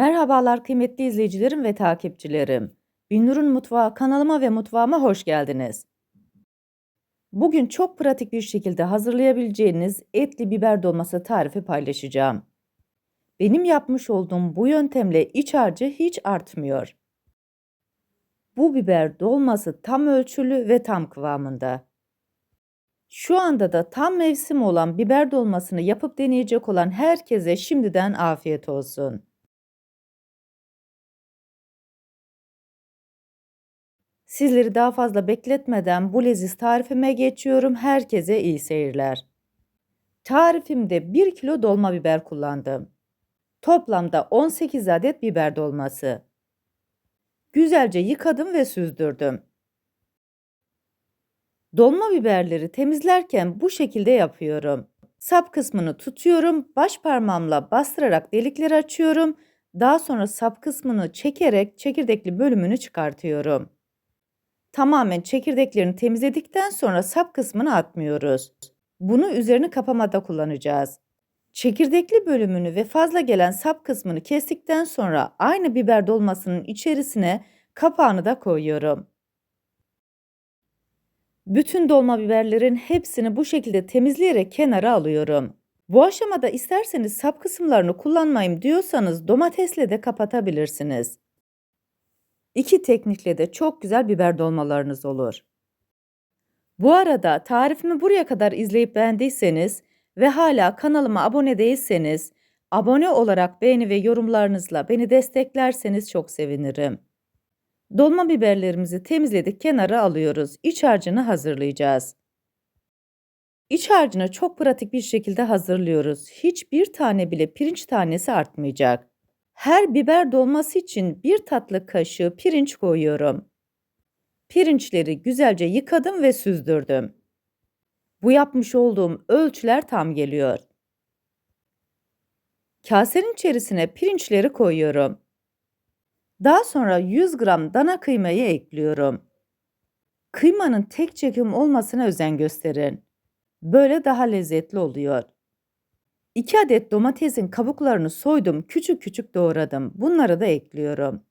Merhabalar kıymetli izleyicilerim ve takipçilerim. Binnur'un Mutfağı kanalıma ve mutfağıma hoş geldiniz. Bugün çok pratik bir şekilde hazırlayabileceğiniz etli biber dolması tarifi paylaşacağım. Benim yapmış olduğum bu yöntemle iç harcı hiç artmıyor. Bu biber dolması tam ölçülü ve tam kıvamında. Şu anda da tam mevsim olan biber dolmasını yapıp deneyecek olan herkese şimdiden afiyet olsun. Sizleri daha fazla bekletmeden bu leziz tarifime geçiyorum. Herkese iyi seyirler. Tarifimde 1 kilo dolma biber kullandım. Toplamda 18 adet biber dolması. Güzelce yıkadım ve süzdürdüm. Dolma biberleri temizlerken bu şekilde yapıyorum. Sap kısmını tutuyorum, baş parmağımla bastırarak delikleri açıyorum. Daha sonra sap kısmını çekerek çekirdekli bölümünü çıkartıyorum. Tamamen çekirdeklerini temizledikten sonra sap kısmını atmıyoruz. Bunu üzerini kapamada kullanacağız. Çekirdekli bölümünü ve fazla gelen sap kısmını kestikten sonra aynı biber dolmasının içerisine kapağını da koyuyorum. Bütün dolma biberlerin hepsini bu şekilde temizleyerek kenara alıyorum. Bu aşamada isterseniz sap kısımlarını kullanmayayım diyorsanız domatesle de kapatabilirsiniz. İki teknikle de çok güzel biber dolmalarınız olur. Bu arada tarifimi buraya kadar izleyip beğendiyseniz ve hala kanalıma abone değilseniz abone olarak beğeni ve yorumlarınızla beni desteklerseniz çok sevinirim. Dolma biberlerimizi temizledik kenara alıyoruz. İç harcını hazırlayacağız. İç harcını çok pratik bir şekilde hazırlıyoruz. Hiçbir tane bile pirinç tanesi artmayacak. Her biber dolması için bir tatlı kaşığı pirinç koyuyorum. Pirinçleri güzelce yıkadım ve süzdürdüm. Bu yapmış olduğum ölçüler tam geliyor. Kasenin içerisine pirinçleri koyuyorum. Daha sonra 100 gram dana kıymayı ekliyorum. Kıymanın tek çekim olmasına özen gösterin. Böyle daha lezzetli oluyor. 2 adet domatesin kabuklarını soydum, küçük küçük doğradım. Bunları da ekliyorum.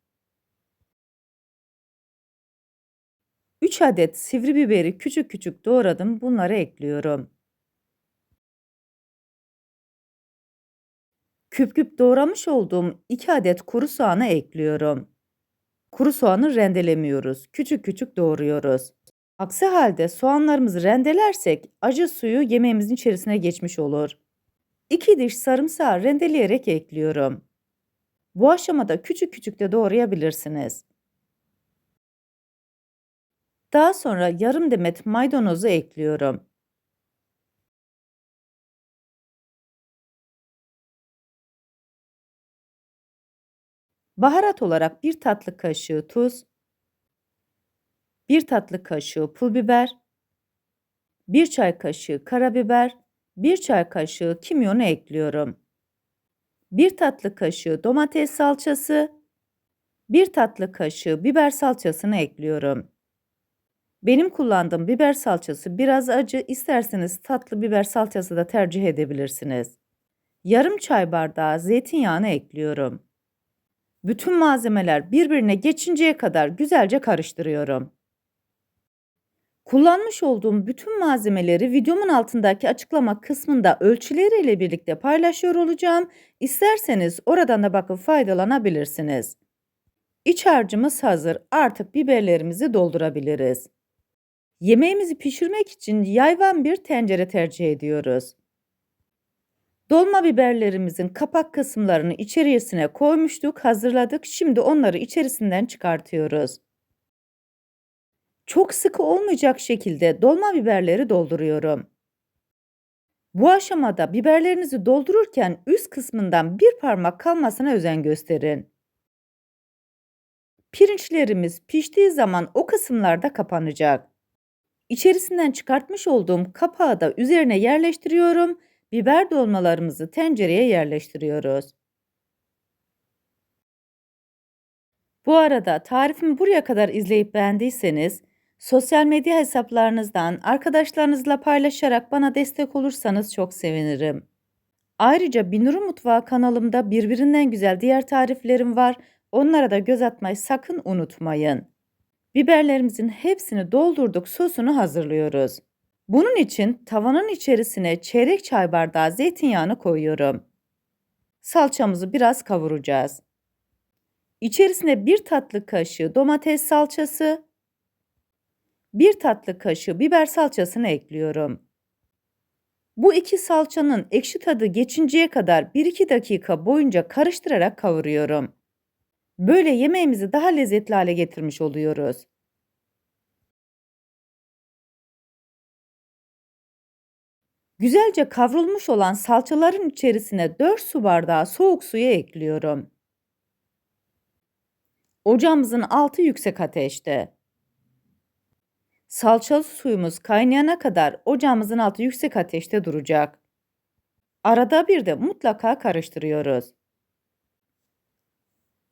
3 adet sivri biberi küçük küçük doğradım. Bunları ekliyorum. Küp küp doğramış olduğum 2 adet kuru soğanı ekliyorum. Kuru soğanı rendelemiyoruz. Küçük küçük doğruyoruz. Aksi halde soğanlarımızı rendelersek acı suyu yemeğimizin içerisine geçmiş olur. 2 diş sarımsağı rendeleyerek ekliyorum. Bu aşamada küçük küçük de doğrayabilirsiniz. Daha sonra yarım demet maydanozu ekliyorum. Baharat olarak bir tatlı kaşığı tuz, bir tatlı kaşığı pul biber, bir çay kaşığı karabiber 1 çay kaşığı kimyonu ekliyorum. 1 tatlı kaşığı domates salçası, 1 tatlı kaşığı biber salçasını ekliyorum. Benim kullandığım biber salçası biraz acı, isterseniz tatlı biber salçası da tercih edebilirsiniz. Yarım çay bardağı zeytinyağını ekliyorum. Bütün malzemeler birbirine geçinceye kadar güzelce karıştırıyorum. Kullanmış olduğum bütün malzemeleri videomun altındaki açıklama kısmında ölçüleriyle birlikte paylaşıyor olacağım. İsterseniz oradan da bakıp faydalanabilirsiniz. İç harcımız hazır. Artık biberlerimizi doldurabiliriz. Yemeğimizi pişirmek için yayvan bir tencere tercih ediyoruz. Dolma biberlerimizin kapak kısımlarını içerisine koymuştuk, hazırladık. Şimdi onları içerisinden çıkartıyoruz. Çok sıkı olmayacak şekilde dolma biberleri dolduruyorum. Bu aşamada biberlerinizi doldururken üst kısmından bir parmak kalmasına özen gösterin. Pirinçlerimiz piştiği zaman o kısımlarda kapanacak. İçerisinden çıkartmış olduğum kapağı da üzerine yerleştiriyorum. Biber dolmalarımızı tencereye yerleştiriyoruz. Bu arada tarifimi buraya kadar izleyip beğendiyseniz Sosyal medya hesaplarınızdan arkadaşlarınızla paylaşarak bana destek olursanız çok sevinirim. Ayrıca Binuru Mutfağı kanalımda birbirinden güzel diğer tariflerim var. Onlara da göz atmayı sakın unutmayın. Biberlerimizin hepsini doldurduk, sosunu hazırlıyoruz. Bunun için tavanın içerisine çeyrek çay bardağı zeytinyağını koyuyorum. Salçamızı biraz kavuracağız. İçerisine bir tatlı kaşığı domates salçası, bir tatlı kaşığı biber salçasını ekliyorum. Bu iki salçanın ekşi tadı geçinceye kadar 1-2 dakika boyunca karıştırarak kavuruyorum. Böyle yemeğimizi daha lezzetli hale getirmiş oluyoruz. Güzelce kavrulmuş olan salçaların içerisine 4 su bardağı soğuk suyu ekliyorum. Ocağımızın altı yüksek ateşte. Salçalı suyumuz kaynayana kadar ocağımızın altı yüksek ateşte duracak. Arada bir de mutlaka karıştırıyoruz.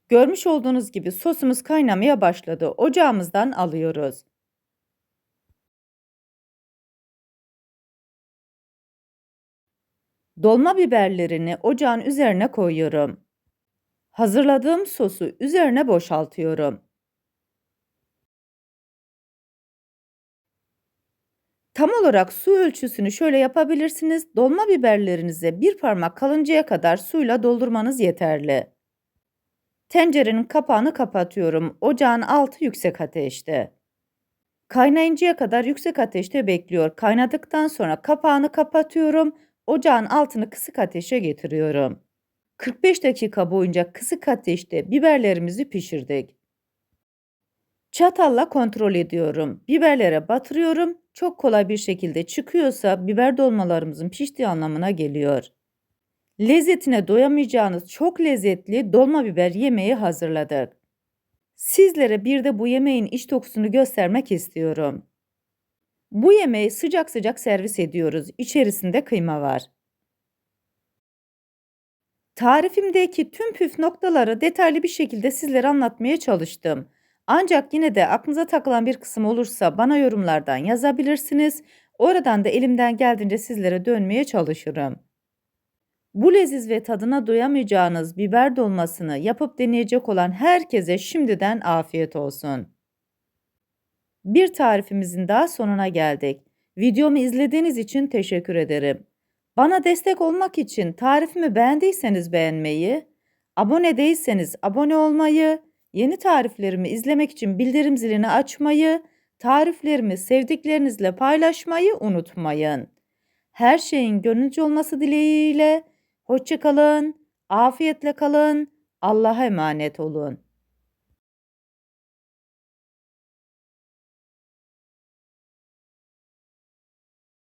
Görmüş olduğunuz gibi sosumuz kaynamaya başladı. Ocağımızdan alıyoruz. Dolma biberlerini ocağın üzerine koyuyorum. Hazırladığım sosu üzerine boşaltıyorum. Tam olarak su ölçüsünü şöyle yapabilirsiniz. Dolma biberlerinize bir parmak kalıncaya kadar suyla doldurmanız yeterli. Tencerenin kapağını kapatıyorum. Ocağın altı yüksek ateşte. Kaynayıncaya kadar yüksek ateşte bekliyor. Kaynadıktan sonra kapağını kapatıyorum. Ocağın altını kısık ateşe getiriyorum. 45 dakika boyunca kısık ateşte biberlerimizi pişirdik. Çatalla kontrol ediyorum. Biberlere batırıyorum. Çok kolay bir şekilde çıkıyorsa biber dolmalarımızın piştiği anlamına geliyor. Lezzetine doyamayacağınız çok lezzetli dolma biber yemeği hazırladık. Sizlere bir de bu yemeğin iç dokusunu göstermek istiyorum. Bu yemeği sıcak sıcak servis ediyoruz. İçerisinde kıyma var. Tarifimdeki tüm püf noktaları detaylı bir şekilde sizlere anlatmaya çalıştım. Ancak yine de aklınıza takılan bir kısım olursa bana yorumlardan yazabilirsiniz. Oradan da elimden geldiğince sizlere dönmeye çalışırım. Bu leziz ve tadına doyamayacağınız biber dolmasını yapıp deneyecek olan herkese şimdiden afiyet olsun. Bir tarifimizin daha sonuna geldik. Videomu izlediğiniz için teşekkür ederim. Bana destek olmak için tarifimi beğendiyseniz beğenmeyi, abone değilseniz abone olmayı, yeni tariflerimi izlemek için bildirim zilini açmayı, tariflerimi sevdiklerinizle paylaşmayı unutmayın. Her şeyin gönülcü olması dileğiyle, hoşçakalın, afiyetle kalın, Allah'a emanet olun.